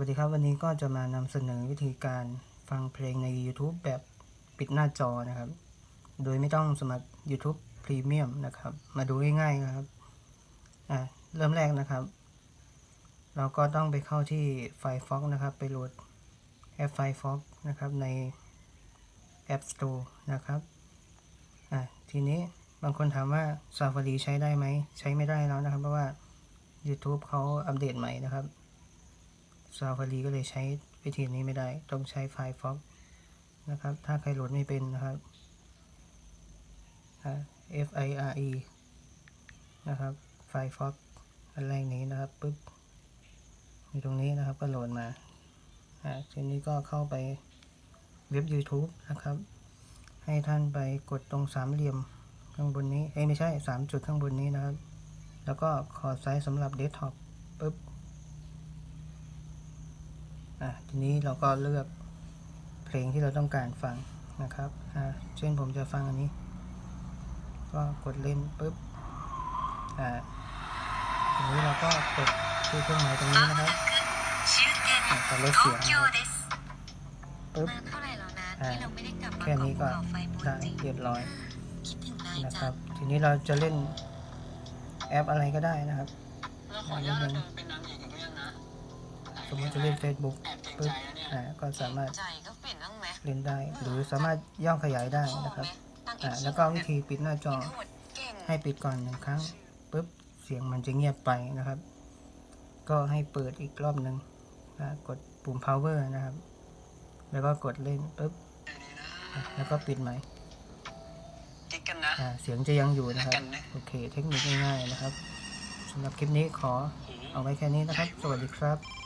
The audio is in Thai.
วัสดีครับวันนี้ก็จะมานำเสนอวิธีการฟังเพลงใน YouTube แบบปิดหน้าจอนะครับ โดยไม่ต้องสมัคร YouTube Premium นะครับ มาดูง่ายๆนะครับอะเริ่มแรกนะครับ เราก็ต้องไปเข้าที่ Firefox นะครับ ไปโหลดแอป Firefox นะครับใน App Store นะครับอะทีนี้บางคนถามว่า Safari ใช้ได้ไหม ใช้ไม่ได้แล้วนะครับ เพราะว่า YouTube เขาอัปเดตใหม่นะครับ Safari ก็เลยใช้วิธีนี้ไม่ได้ ต้องใช้ Firefox นะครับ ถ้าใครโหลดไม่เป็นนะครับ F I R E นะครับ Firefox อันแรกนี้นะครับปุ๊บอยู่ตรงนี้นะครับก็โหลดมาอ่าทีนี้ก็เข้าไปเว็บ YouTube นะครับ ให้ท่านไปกดตรงสามเหลี่ยมข้างบนนี้ เอ้ไม่ใช่สามจุดข้างบนนี้นะครับ แล้วก็ขอไซส์สำหรับเดสก์ท็อปปุ๊บ อะทีนี้เราก็เลือกเพลงที่เราต้องการฟังนะครับอะเช่นผมจะฟังอันนี้ ก็กดเล่นปุ๊บอะทีนี้เราก็กดที่เครื่องหมายตรงนี้นะครับก็ลดเสียงปุ๊บแค่นี้ก็ได้เรียบร้อยนะครับ ทีนี้เราจะเล่นแอปอะไรก็ได้นะครับขออนุญาตเป็นน้ำหญิงเรื่องนะ สมมติจะเล่น Facebook แอบเกรงปุ๊บใจนะเนี่ยอ่าก็สามารถใจก็เปลี่ยนบ้างไหมเล่นได้ หรือสามารถย่อขยายได้นะครับนางเออ่ากแล้วก็วิธีปิดหน้าจอทั้งหมดเก่งให้ปิดก่อนหนึ่งครั้งปุ๊บเสียงมันจะเงียบไปนะครับ ก็ให้เปิดอีกรอบหนึ่งนะกดปุ่ม power นะครับ แล้วก็กดเล่นปุ๊บอะแล้วก็ปิดใหม่กิ๊กกันนะอ่าเสียงจะยังอยู่นะครับกันนะโอเค เทคนิคง่ายๆนะครับสำหรับคลิปนี้ขอเอาไว้แค่นี้นะครับ สวัสดีครับ